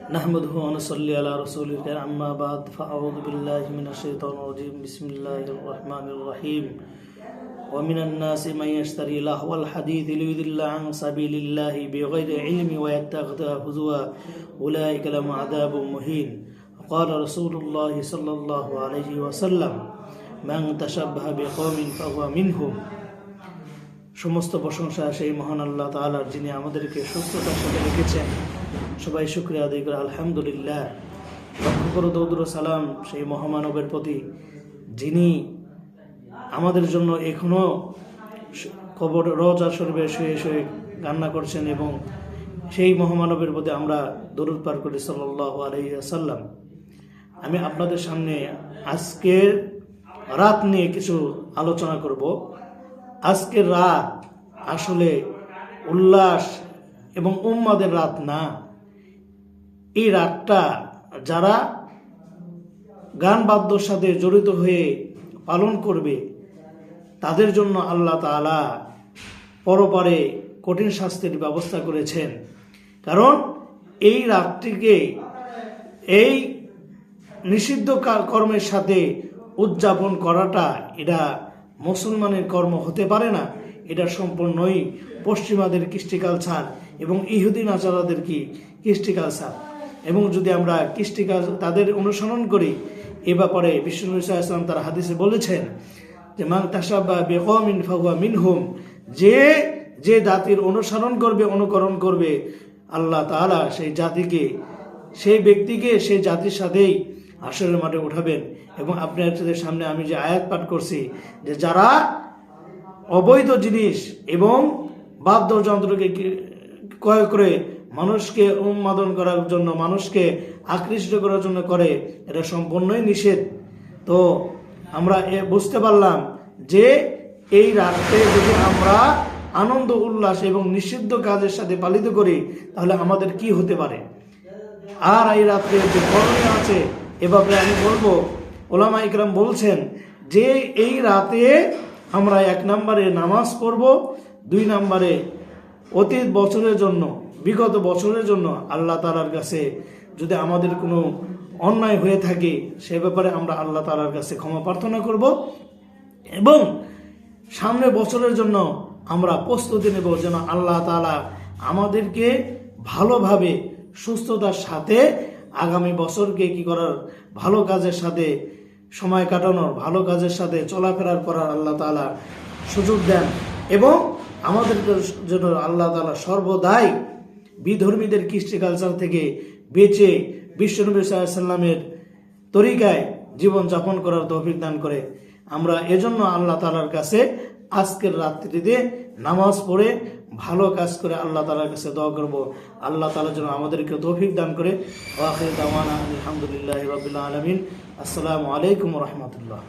نحمده ونصلي على رسوله الكريم أما بعد فأعوذ بالله من الشيطان الرجيم بسم الله الرحمن الرحيم ومن الناس من يشتري لهو الحديث ليضل عن سبيل الله بغير علم ويتخذها هزوا أولئك لهم عذاب مهين قال رسول الله صلى الله عليه وسلم من تشبه بقوم فهو منهم সমস্ত প্রশংসা সেই মহান আল্লাহ তালার যিনি আমাদেরকে সুস্থতার সাথে রেখেছেন সবাই শুক্রিয়া আদায় করে, আলহামদুলিল্লাহ। লক্ষ্য করো দৌদুর সালাম সেই মহামানবের প্রতি, যিনি আমাদের জন্য এখনও কবর, রজা শরীফে শুয়ে শুয়ে কান্না করছেন এবং সেই মহামানবের প্রতি আমরা দরুদ পার করি সাল্লাহ আলহিসাল্লাম আমি আপনাদের সামনে আজকের রাত নিয়ে কিছু আলোচনা করব। আজকের রাত আসলে উল্লাস এবং উম্মাদের রাত না। এই রাতটা যারা গান বাদ্যর সাথে জড়িত হয়ে পালন করবে, তাদের জন্য আল্লাহ তাআলা পরপারে কঠিন শাস্তির ব্যবস্থা করেছেন। কারণ এই রাতটিকে এই নিষিদ্ধ কর্মের সাথে উদযাপন করাটা এটা মুসলমানের কর্ম হতে পারে না। এটা সম্পূর্ণই পশ্চিমাদের কৃষ্টি কালচার এবং ইহুদি নাচারাদের কি? কৃষ্টি কালচার এবং যদি আমরা কৃষ্টি কাল- তাদের অনুসরণ করি, এ ব্যাপারে বিষ্ণু ইসলাম তার হাদিসে বলেছেন যে, মান তাসাবা বেকমিন ফাহুয়া মিনহুম যে যে জাতির অনুসরণ করবে, অনুকরণ করবে, আল্লাহ তাআলা সেই জাতিকে, সেই ব্যক্তিকে সেই জাতির সাথেই আসরের মাঠে উঠাবেন। এবং আপনাদের সামনে আমি যে আয়াত পাঠ করছি, যে যারা অবৈধ জিনিস এবং বাদ্যযন্ত্রকে ক্রয় করে মানুষকে উন্মাদন করার জন্য, মানুষকে আকৃষ্ট করার জন্য করে, এটা সম্পূর্ণই নিষেধ। তো আমরা এ বুঝতে পারলাম যে এই রাত্রে যদি আমরা আনন্দ, উল্লাস এবং নিষিদ্ধ কাজের সাথে পালিত করি, তাহলে আমাদের কি হতে পারে? আর এই রাত্রে যে করণীয় আছে, এভাবে আমি বলব, ওলামা ইকরাম বলছেন যে এই রাতে আমরা এক নম্বরে নামাজ পড়ব, দুই নম্বরে অতীত বছরের জন্য বিগত বছরের জন্য আল্লাহ তালার কাছে যদি আমাদের কোনো অন্যায় হয়ে থাকে, সে ব্যাপারে আমরা আল্লাহ তালার কাছে ক্ষমা প্রার্থনা করব এবং সামনে বছরের জন্য আমরা প্রস্তুতি নেব যেন আল্লাহ তালা আমাদেরকে ভালোভাবে সুস্থতার সাথে আগামী বছরকে কি করার, ভালো কাজের সাথে সময় কাটানোর, ভালো কাজের সাথে চলাফেরার করার আল্লাহ তালা সুযোগ দেন এবং আমাদেরকে যেন আল্লাহ তালা সর্বদাই বিধর্মীদের কৃষ্টি কালচার থেকে বেঁচে বিশ্বনবী সাল্লামের তরিকায় জীবন যাপন করার তৌফিক দান করে। আমরা এজন্য আল্লাহ তালার কাছে আজকের রাত্রিতে নামাজ পড়ে ভালো কাজ করে আল্লাহ তালার কাছে দোয়া করব। আল্লাহ তালা জন্য আমাদেরকে তৌফিক দান করে। আলহামদুলিল্লাহ আলমিন। আসসালামু আলাইকুম রহমতুল্লাহ।